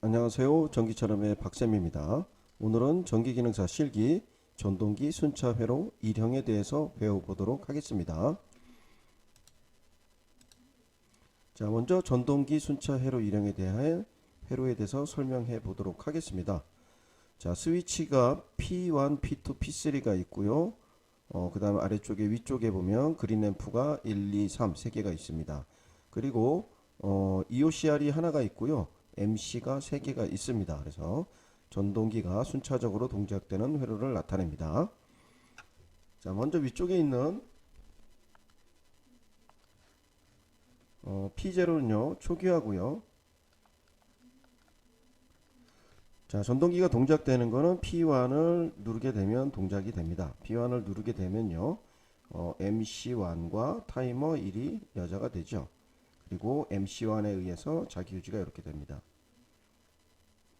안녕하세요. 전기차람의 박쌤입니다. 오늘은 전기기능사 실기 전동기 순차 회로 1형에 대해서 배워보도록 하겠습니다. 자, 먼저 전동기 순차 회로 1형에 대해 회로에 대해서 설명해 보도록 하겠습니다. 자, 스위치가 P1, P2, P3가 있고요. 어, 그 다음에 아래쪽에 위쪽에 보면 그린 램프가 1, 2, 3, 3개가 있습니다. 그리고 어, EOCR이 하나가 있고요. MC가 3개가 있습니다. 그래서 전동기가 순차적으로 동작되는 회로를 나타냅니다. 자, 먼저 위쪽에 있는 어, P0는요, 초기화고요. 자, 전동기가 동작되는 거는 P1을 누르게 되면 동작이 됩니다. P1을 누르게 되면요, 어, MC1과 타이머 1이 여자가 되죠. 그리고 MC1에 의해서 자기 유지가 이렇게 됩니다.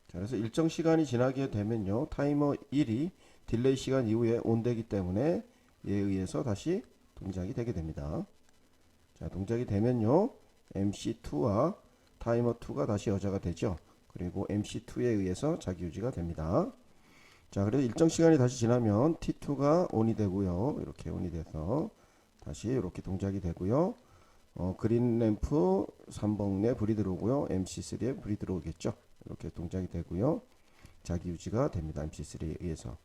자, 그래서 일정 시간이 지나게 되면요, 타이머 1이 딜레이 시간 이후에 온되기 때문에 이에 의해서 다시 동작이 되게 됩니다. 자, 동작이 되면요, MC2와 타이머 2가 다시 여자가 되죠. 그리고 MC2에 의해서 자기 유지가 됩니다. 자, 그래서 일정 시간이 다시 지나면 T2가 온이 되고요. 이렇게 온이 돼서 다시 이렇게 동작이 되고요. 어, 그린 램프 3번에 불이 들어오고요. MC3에 불이 들어오겠죠. 이렇게 동작이 되고요. 자기 유지가 됩니다. MC3에 의해서.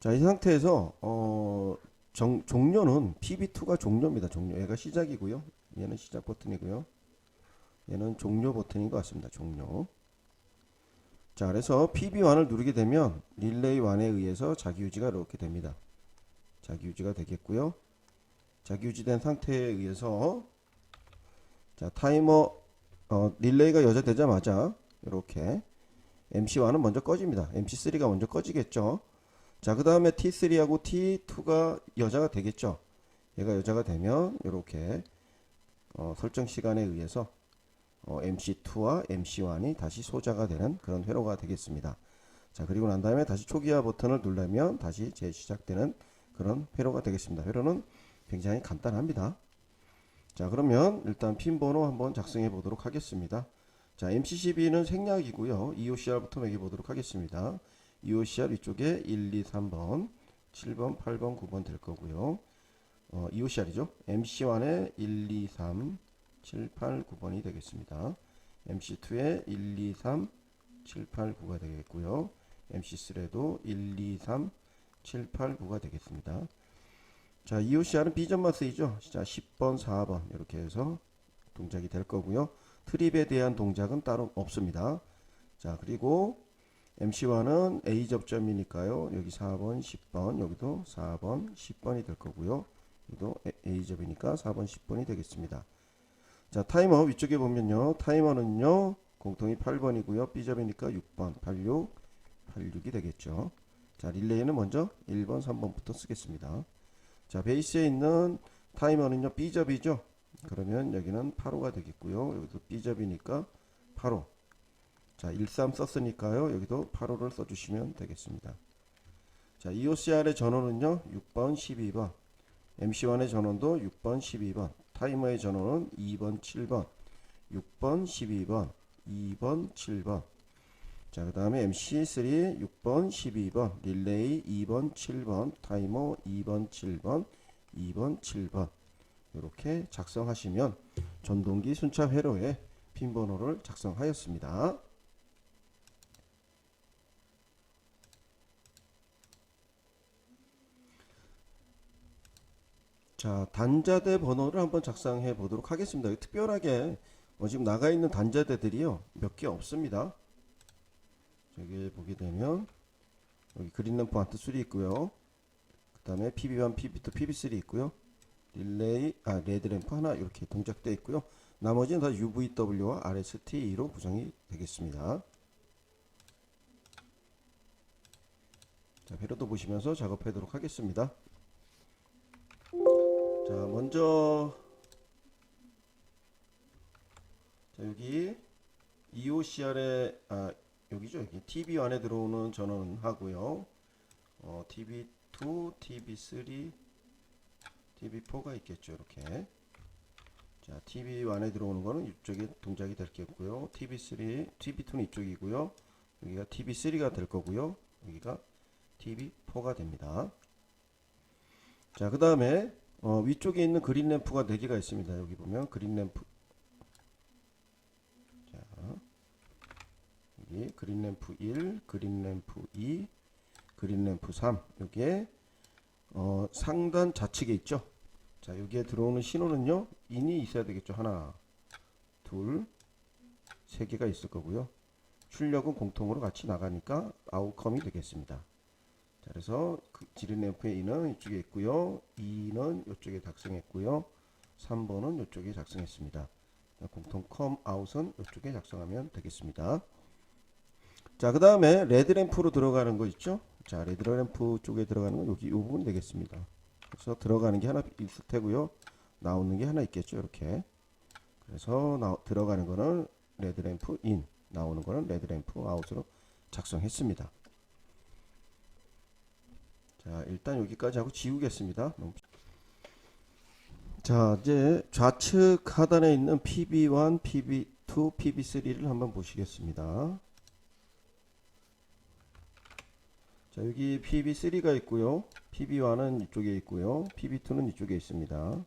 자, 이 상태에서 어, 정, 종료는 PB2가 종료입니다. 종료. 얘가 시작이고요. 얘는 시작 버튼이고요. 얘는 종료 버튼인 것 같습니다. 종료. 자, 그래서 PB1을 누르게 되면 릴레이 1에 의해서 자기 유지가 이렇게 됩니다. 자기 유지가 되겠고요. 자기 유지된 상태에 의해서 자, 타이머 어, 릴레이가 여자되자마자 이렇게 MC1은 먼저 꺼집니다. MC3가 먼저 꺼지겠죠. 자, 그 다음에 T3하고 T2가 여자가 되겠죠. 얘가 여자가 되면 이렇게 어, 설정 시간에 의해서 어, MC2와 MC1이 다시 소자가 되는 그런 회로가 되겠습니다. 자, 그리고 난 다음에 다시 초기화 버튼을 누르면 다시 재시작되는 그런 회로가 되겠습니다. 회로는 굉장히 간단합니다. 자, 그러면 일단 핀 번호 한번 작성해 보도록 하겠습니다. 자, MC12는 생략이고요. EOCR부터 매겨 보도록 하겠습니다. EOCR 위쪽에 1, 2, 3번, 7번, 8번, 9번 될 거고요. 어, EOCR이죠. MC1에 1, 2, 3, 7, 8, 9번이 되겠습니다. MC2에 1, 2, 3, 7, 8, 9가 되겠고요. MC3에도 1, 2, 3, 7, 8, 9가 되겠습니다. 자, EOCR은 B점만 쓰이죠. 자, 10번, 4번 이렇게 해서 동작이 될 거고요. 트립에 대한 동작은 따로 없습니다. 자, 그리고 MC1은 A 접점이니까요. 여기 4번, 10번, 여기도 4번, 10번이 될 거고요. 여기도 A 접이니까 4번, 10번이 되겠습니다. 자, 타이머 위쪽에 보면요. 타이머는요. 공통이 8번이고요. B점이니까 6번, 86, 86이 되겠죠. 자, 릴레이는 먼저 1번, 3번부터 쓰겠습니다. 자, 베이스에 있는 타이머는요. B접이죠. 그러면 여기는 8호가 되겠고요. 여기도 B접이니까 8호. 자, 13 썼으니까요. 여기도 8호를 써주시면 되겠습니다. 자, EOCR의 전원은요. 6번, 12번. MC1의 전원도 6번, 12번. 타이머의 전원은 2번, 7번. 6번, 12번. 2번, 7번. 자, 그 다음에 MC3 6번, 12번. 릴레이 2번, 7번. 타이머 2번, 7번. 2번, 7번. 이렇게 작성하시면 전동기 순차 회로에 핀 번호를 작성하였습니다. 자, 단자대 번호를 한번 작성해 보도록 하겠습니다. 특별하게 어, 지금 나가 있는 단자대들이요 몇 개 없습니다. 여기 보게 되면 여기 그린램프 안트 3 있고요. 그 다음에 PB1, PB2, PB3 있고요. 릴레이, 아 레드램프 하나 이렇게 동작되어 있고요. 나머지는 다 UVW와 RSTE로 구성이 되겠습니다. 자, 회로도 보시면서 작업하도록 하겠습니다. 자, 먼저 자, 여기 EOCR에 아 여기죠. 여기 TV 안에 들어오는 전원 하고요. 어, TV2, TV3, TV4가 있겠죠. 이렇게. 자, TV1에 들어오는 거는 이쪽에 동작이 될 거고요. TV3, TV2는 이쪽이고요. 여기가 TV3가 될 거고요. 여기가 TV4가 됩니다. 자, 그 다음에 어, 위쪽에 있는 그린 램프가 4개가 있습니다. 여기 보면 그린 램프 자, 여기 그린 램프 1, 그린 램프 2, 그린 램프 3 여기에 어, 상단 좌측에 있죠. 자, 여기에 들어오는 신호는요. 인이 있어야 되겠죠. 하나, 둘, 세 개가 있을 거고요. 출력은 공통으로 같이 나가니까 아웃컴이 되겠습니다. 자, 그래서 그 지른 램프의 인은 이쪽에 있고요. 2는 이쪽에 작성했고요. 3번은 이쪽에 작성했습니다. 자, 공통 컴 아웃은 이쪽에 작성하면 되겠습니다. 자, 그 다음에 레드 램프로 들어가는 거 있죠? 자, 레드 램프 쪽에 들어가는 건 여기 이 부분 되겠습니다. 그래서 들어가는 게 하나 있을 테고요. 나오는 게 하나 있겠죠. 이렇게. 그래서 나, 들어가는 거는 레드 램프 인, 나오는 거는 레드 램프 아웃으로 작성했습니다. 자, 일단 여기까지 하고 지우겠습니다. 자, 이제 좌측 하단에 있는 PB1, PB2, PB3를 한번 보시겠습니다. 자, 여기 PB3가 있고요. PB1은 이쪽에 있고요. PB2는 이쪽에 있습니다.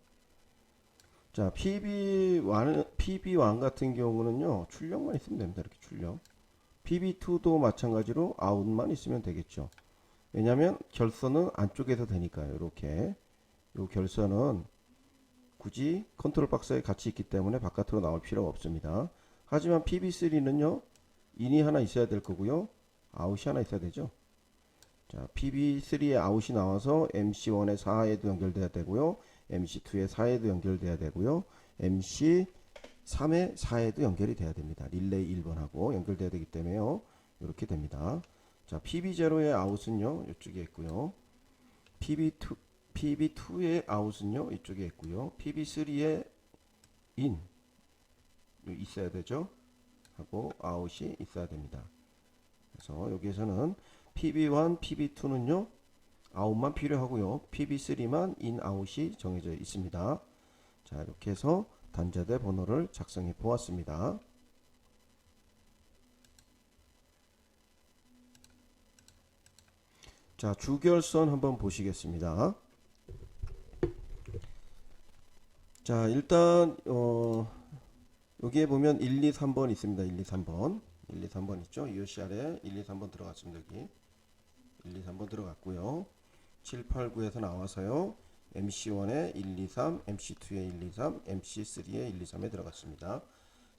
자, PB1, PB1 같은 경우는요, 출력만 있으면 됩니다. 이렇게 출력. PB2도 마찬가지로 아웃만 있으면 되겠죠. 왜냐하면 결선은 안쪽에서 되니까요. 이렇게. 요 결선은 굳이 컨트롤 박스에 같이 있기 때문에 바깥으로 나올 필요가 없습니다. 하지만 PB3는요, 인이 하나 있어야 될 거고요. 아웃이 하나 있어야 되죠. 자, PB3의 아웃이 나와서 MC1의 4에도 연결돼야 되고요. MC2의 4에도 연결돼야 되고요. MC3의 4에도 연결이 돼야 됩니다. 릴레이 1번하고 연결돼야 되기 때문에요. 이렇게 됩니다. 자, PB0의 아웃은요. 이쪽에 있고요. PB2 PB2의 아웃은요. 이쪽에 있고요. PB3의 인 있어야 되죠. 하고 아웃이 있어야 됩니다. 그래서 여기에서는 PB1, PB2는요. 아웃만 필요하고요. PB3만 인 아웃이 정해져 있습니다. 자, 이렇게 해서 단자대 번호를 작성해 보았습니다. 자, 주결선 한번 보시겠습니다. 자, 일단 어 여기에 보면 1, 2, 3번 있습니다. 1, 2, 3번. 1, 2, 3번 있죠? 아래 1, 2, 3번 들어갔습니다. 여기 1, 2, 3번 들어갔고요. 7, 8, 9에서 나와서요. MC1에 1, 2, 3, MC2에 1, 2, 3, MC3에 1, 2, 3에 들어갔습니다.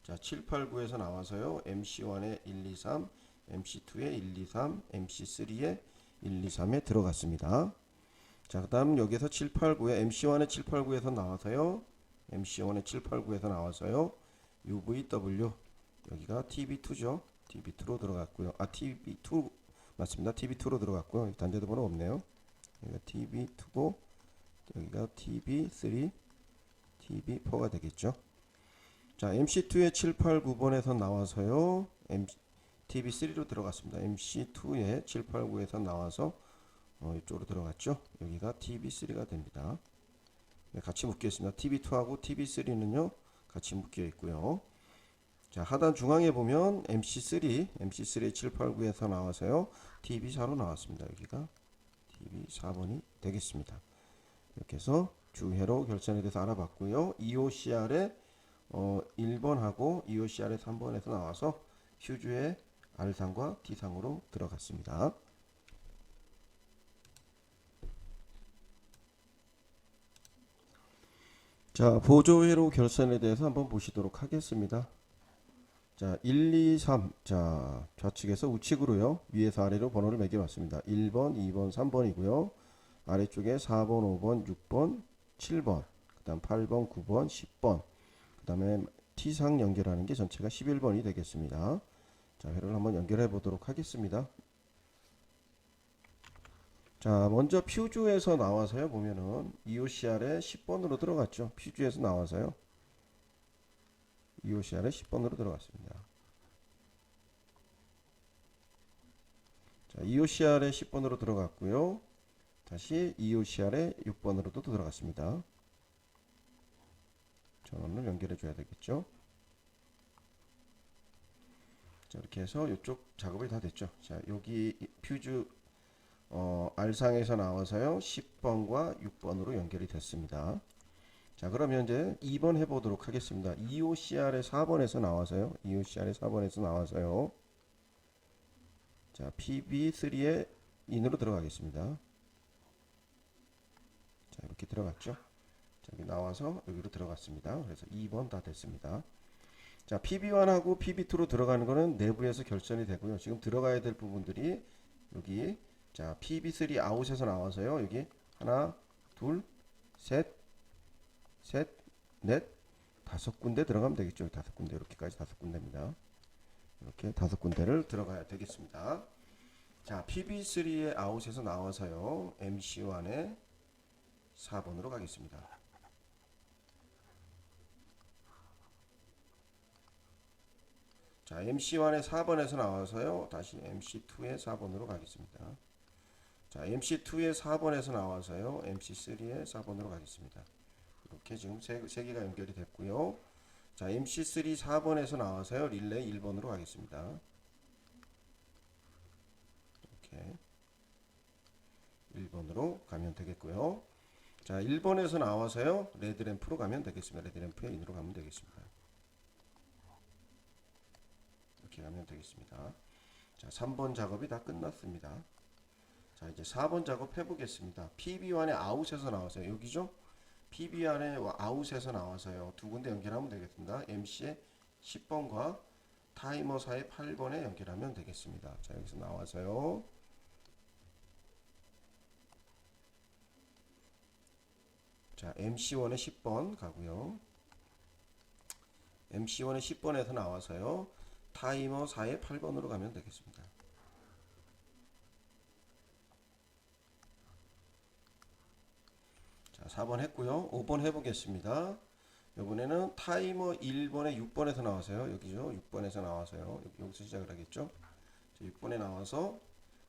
자, 7, 8, 9에서 나와서요. MC1에 1, 2, 3, MC2에 1, 2, 3, MC3에 1, 2, 3에 들어갔습니다. 자, 그 다음 여기서 7, 8, 9에 MC1에 7, 8, 9에서 나와서요. MC1에 7, 8, 9에서 나와서요. UVW 여기가 TB2죠. TB2로 들어갔고요. 아 TB2 맞습니다. TB2로 들어갔고요. 단자도 번호 없네요. 여기가 TB2고 여기가 TB3, TB4가 되겠죠. 자, MC2의 7, 8, 9번에서 나와서요. MC, TB3로 들어갔습니다. MC2의 7, 8, 9에서 나와서 어, 이쪽으로 들어갔죠. 여기가 TB3가 됩니다. 네, 같이 묶여 있습니다. TB2하고 TB3는요. 같이 묶여 있고요. 자, 하단 중앙에 보면 MC3, MC3 7, 8, 9에서 나와서요. TB4로 나왔습니다. 여기가 TB4번이 되겠습니다. 이렇게 해서 주회로 결선에 대해서 알아봤고요. EOCR의 어, 1번하고 EOCR의 3번에서 나와서 휴주의 R상과 T상으로 들어갔습니다. 자, 보조회로 결선에 대해서 한번 보시도록 하겠습니다. 자, 1, 2, 3. 자, 좌측에서 우측으로요. 위에서 아래로 번호를 매겨 왔습니다. 1번, 2번, 3번이고요. 아래쪽에 4번, 5번, 6번, 7번, 그다음 8번, 9번, 10번. 그다음에 T상 연결하는 게 전체가 11번이 되겠습니다. 자, 회로를 한번 연결해 보도록 하겠습니다. 자, 먼저 퓨즈에서 나와서요. 보면은 EOCR에 10번으로 들어갔죠. 퓨즈에서 나와서요. EOCR에 10번으로 들어갔습니다. 자, EOCR에 10번으로 들어갔고요. 다시 EOCR에 6번으로도 들어갔습니다. 전원을 연결해 줘야 되겠죠. 자, 이렇게 해서 이쪽 작업이 다 됐죠. 자, 여기 이 퓨즈 어, R상에서 나와서요. 10번과 6번으로 연결이 됐습니다. 자, 그러면 이제 2번 해 보도록 하겠습니다. EOCR의 4번에서 나와서요. EOCR의 4번에서 나와서요. 자, PB3의 인으로 들어가겠습니다. 자, 이렇게 들어갔죠. 자, 여기 나와서 여기로 들어갔습니다. 그래서 2번 다 됐습니다. 자, PB1하고 PB2로 들어가는 거는 내부에서 결선이 되고요. 지금 들어가야 될 부분들이 여기 자, PB3 아웃에서 나와서요. 여기 하나, 둘, 셋, 셋, 넷, 다섯 군데 들어가면 되겠죠. 다섯 군데 이렇게까지 다섯 군데입니다. 이렇게 다섯 군데를 들어가야 되겠습니다. 자, PB3의 아웃에서 나와서요. MC1의 4번으로 가겠습니다. 자, MC1의 4번에서 나와서요. 다시 MC2의 4번으로 가겠습니다. 자, MC2의 4번에서 나와서요. MC3의 4번으로 가겠습니다. 이렇게 지금 세, 세 개가 연결이 됐고요. 자, MC3 4번에서 나와서요. 릴레이 1번으로 가겠습니다. 이렇게 1번으로 가면 되겠고요. 자, 1번에서 나와서요. 레드램프로 가면 되겠습니다. 레드램프의 인으로 가면 되겠습니다. 이렇게 가면 되겠습니다. 자, 3번 작업이 다 끝났습니다. 자, 이제 4번 작업 해보겠습니다. PB1의 아웃에서 나와서요. 여기죠? PB1의 아웃에서 나와서요. 두 군데 연결하면 되겠습니다. MC의 10번과 타이머사의 8번에 연결하면 되겠습니다. 자, 여기서 나와서요. 자, MC1의 10번 가고요. MC1의 10번에서 나와서요. 타이머 4의 8번으로 가면 되겠습니다. 자, 4번 했고요. 5번 해보겠습니다. 이번에는 타이머 1번에 6번에서 나와서요. 여기죠. 6번에서 나와서요. 여기, 여기서 시작을 하겠죠. 자, 6번에 나와서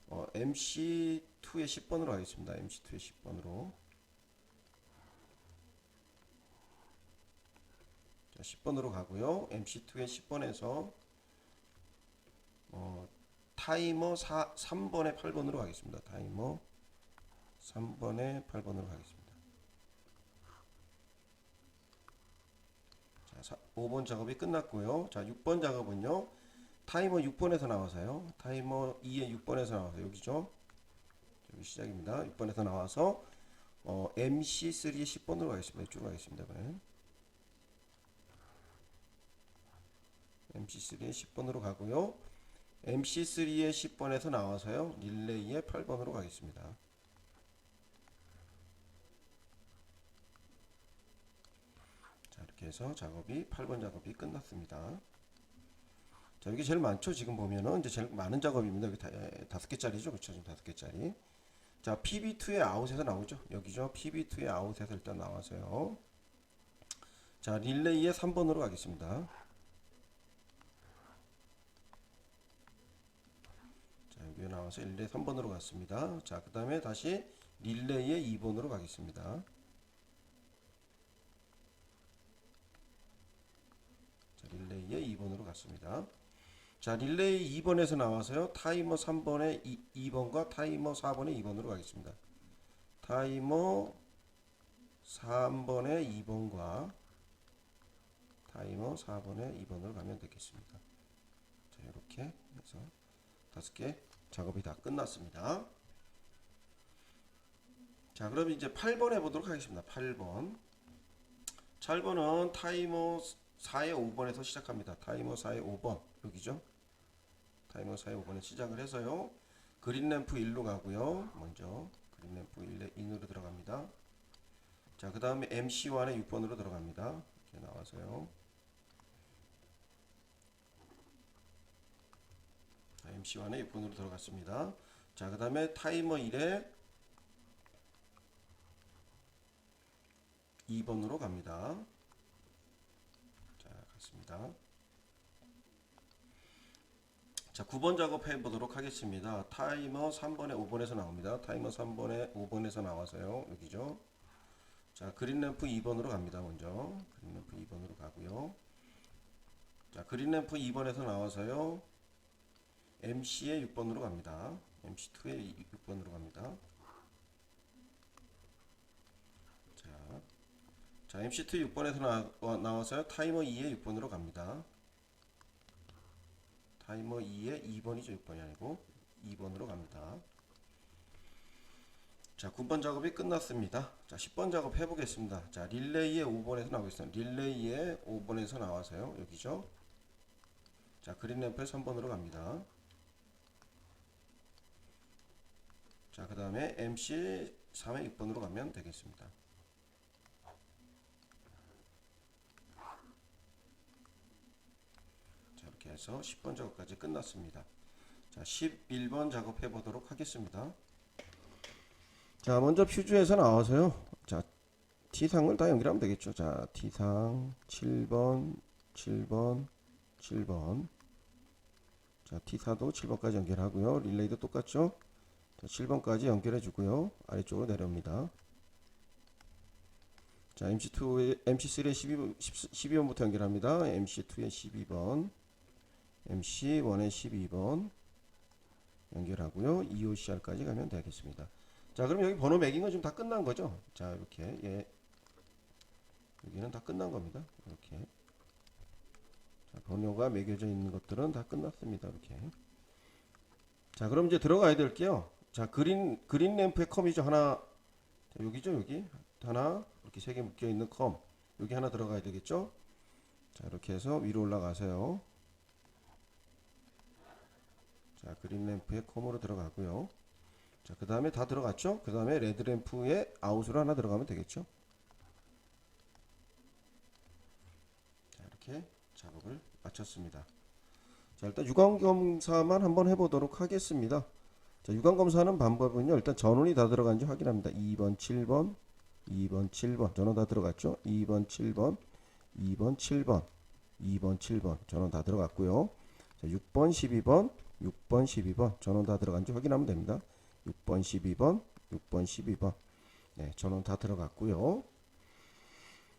어, MC2의 10번으로 하겠습니다. MC2의 10번으로. 자, 10번으로 가고요. MC2의 10번에서 어, 타이머 4, 3번에 8번으로 가겠습니다. 타이머 3번에 8번으로 가겠습니다. 자, 사, 5번 작업이 끝났고요. 자, 6번 작업은요. 타이머 6번에서 나와서요. 타이머 2의 6번에서 나와서 여기죠. 여기 시작입니다. 6번에서 나와서 어, MC3의 10번으로 가겠습니다. 이쪽으로 가겠습니다. 이번엔. MC3의 10번으로 가고요. MC3의 10번에서 나와서요. 릴레이의 8번으로 가겠습니다. 자, 이렇게 해서 작업이 8번 작업이 끝났습니다. 자, 여기 제일 많죠? 지금 보면은 이제 제일 많은 작업입니다. 여기 다, 에, 다섯 개짜리죠. 그렇죠? 지금 다섯 개짜리. 자, PB2의 아웃에서 나오죠. 여기죠. PB2의 아웃에서 일단 나와서요. 자, 릴레이의 3번으로 가겠습니다. 자, 여기 나와서 릴레이 3번으로 갔습니다. 자, 그 다음에 다시 릴레이의 2번으로 가겠습니다. 릴레이의 2번으로 갔습니다. 자, 릴레이 2번에서 나와서요. 타이머 3번에 2, 번과 타이머 4번에 2번으로 가겠습니다. 타이머 3번에 2번과 타이머 4번에 2번으로 가면 되겠습니다. 자, 이렇게 해서 다섯 개 작업이 다 끝났습니다. 자, 그럼 이제 8번 해보도록 하겠습니다. 8번. 8번은 타이머 4의 5번에서 시작합니다. 타이머 4의 5번. 여기죠. 타이머 4의 5번에 시작을 해서요. 그린 램프 1로 가고요. 먼저 그린 램프 1에 인으로 들어갑니다. 자, 그 다음에 MC1의 6번으로 들어갑니다. 이렇게 나와서요. 자, MC1의 6번으로 들어갔습니다. 자, 그 다음에 타이머 1에 2번으로 갑니다. 자, 갔습니다. 자, 9번 작업해 보도록 하겠습니다. 타이머 3번에 5번에서 나옵니다. 타이머 3번에 5번에서 나와서요. 여기죠. 자, 그린램프 2번으로 갑니다. 먼저. 그린램프 2번으로 가고요. 자, 그린램프 2번에서 나와서요. MC의 6번으로 갑니다. MC2의 6번으로 갑니다. 자, 자 MC2 6번에서 나, 나와서요. 타이머 2의 6번으로 갑니다. 타이머 2의 2번이죠. 6번이 아니고 2번으로 갑니다. 자, 9번 작업이 끝났습니다. 자, 10번 작업 해보겠습니다. 자, 릴레이의 5번에서 나오고 있어요. 릴레이의 5번에서 나와서요. 여기죠. 자, 그린램프의 3번으로 갑니다. 자, 그 다음에 MC 3의 6번으로 가면 되겠습니다. 해서 10번 작업까지 끝났습니다. 자, 11번 작업해 보도록 하겠습니다. 자, 먼저 퓨즈에서 나와서요. 자, T상을 다 연결하면 되겠죠. 자, T상 7번, 7번, 7번. 자, T4도 7번까지 연결하고요. 릴레이도 똑같죠? 자, 7번까지 연결해 주고요. 아래쪽으로 내려옵니다. 자, MC2의 MC3의 12번 12번부터 연결합니다. MC2의 12번. MC1의 12번 연결하고요. EOCR까지 가면 되겠습니다. 자, 그럼 여기 번호 매긴 건 지금 다 끝난 거죠? 자, 이렇게 예. 여기는 다 끝난 겁니다. 이렇게. 자, 번호가 매겨져 있는 것들은 다 끝났습니다. 이렇게. 자, 그럼 이제 들어가야 될게요. 자, 그린 그린 램프의 컴이죠. 하나. 자, 여기죠, 여기. 하나. 이렇게 세 개 묶여 있는 컴. 여기 하나 들어가야 되겠죠? 자, 이렇게 해서 위로 올라가세요. 자, 그린 램프의 컴으로 들어가고요. 자, 그 다음에 다 들어갔죠? 그 다음에 레드 램프의 아웃으로 하나 들어가면 되겠죠? 자, 이렇게 작업을 마쳤습니다. 자, 일단 유관 검사만 한번 해보도록 하겠습니다. 자, 유관 검사하는 방법은요, 일단 전원이 다 들어간지 확인합니다. 2번, 7번, 2번, 7번. 전원 다 들어갔죠? 2번, 7번, 2번, 7번, 2번, 7번. 전원 다 들어갔고요. 자, 6번, 12번, 6번, 12번. 전원 다 들어간지 확인하면 됩니다. 6번, 12번, 6번, 12번. 네, 전원 다 들어갔고요.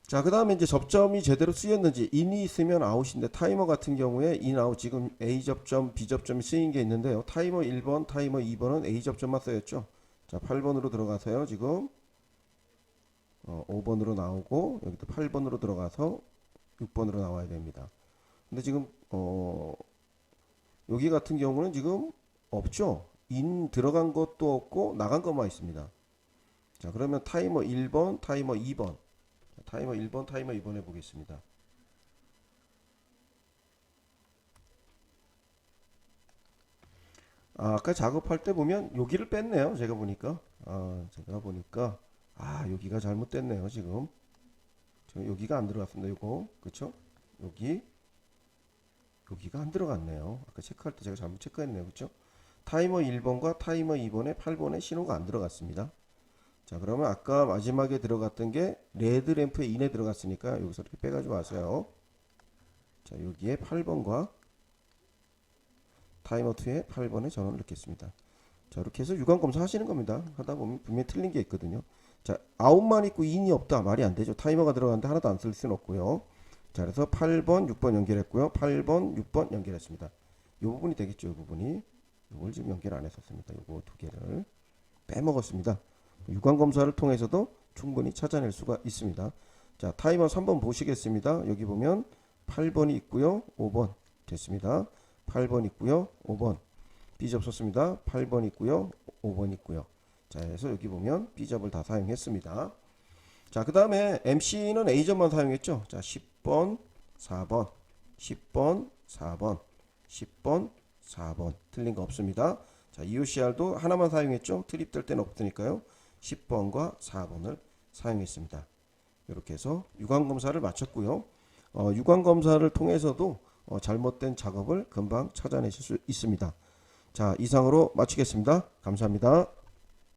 자, 그 다음에 이제 접점이 제대로 쓰였는지 인이 있으면 아웃인데 타이머 같은 경우에 인 아웃 지금 A 접점, B 접점이 쓰인 게 있는데요. 타이머 1번, 타이머 2번은 A 접점만 쓰였죠. 자, 8번으로 들어가서요. 지금 어, 5번으로 나오고 여기도 8번으로 들어가서 6번으로 나와야 됩니다. 근데 지금 어, 여기 같은 경우는 지금 없죠. 인 들어간 것도 없고 나간 것만 있습니다. 자, 그러면 타이머 1번, 타이머 2번. 자, 타이머 1번, 타이머 2번 해 보겠습니다. 아, 아까 작업할 때 보면 여기를 뺐네요. 제가 보니까. 아, 제가 보니까 아, 여기가 잘못됐네요. 지금. 지금 여기가 안 들어갔습니다. 요거. 그쵸? 여기. 여기가 안 들어갔네요. 아까 체크할 때 제가 잘못 체크했네요. 그쵸? 타이머 1번과 타이머 2번에 8번에 신호가 안 들어갔습니다. 자, 그러면 아까 마지막에 들어갔던 게 레드 램프에 인에 들어갔으니까 여기서 이렇게 빼가지고 와서요. 자, 여기에 8번과 타이머 2에 8번에 전원을 넣겠습니다. 자, 이렇게 해서 유관 검사 하시는 겁니다. 하다 보면 분명히 틀린 게 있거든요. 자, 아웃만 있고 인이 없다. 말이 안 되죠. 타이머가 들어갔는데 하나도 안 쓸 수는 없고요. 자, 그래서 8번, 6번 연결했고요. 8번, 6번 연결했습니다. 이 부분이 되겠죠. 이 부분이. 이걸 지금 연결 안 했었습니다. 이거 두 개를 빼먹었습니다. 유관 검사를 통해서도 충분히 찾아낼 수가 있습니다. 자, 타이머 3번 보시겠습니다. 여기 보면 8번이 있고요. 5번 됐습니다. 8번 있고요. 5번 B접 썼습니다. 8번 있고요. 5번 있고요. 자, 그래서 여기 보면 B접을 다 사용했습니다. 자, 그 다음에 MC는 A접만 사용했죠. 자, 10번, 4번, 10번, 4번, 10번, 4번. 틀린 거 없습니다. 자, EOCR도 하나만 사용했죠. 트립될 때는 없으니까요. 10번과 4번을 사용했습니다. 이렇게 해서 유관 검사를 마쳤고요. 어, 유관 검사를 통해서도 어, 잘못된 작업을 금방 찾아내실 수 있습니다. 자, 이상으로 마치겠습니다. 감사합니다.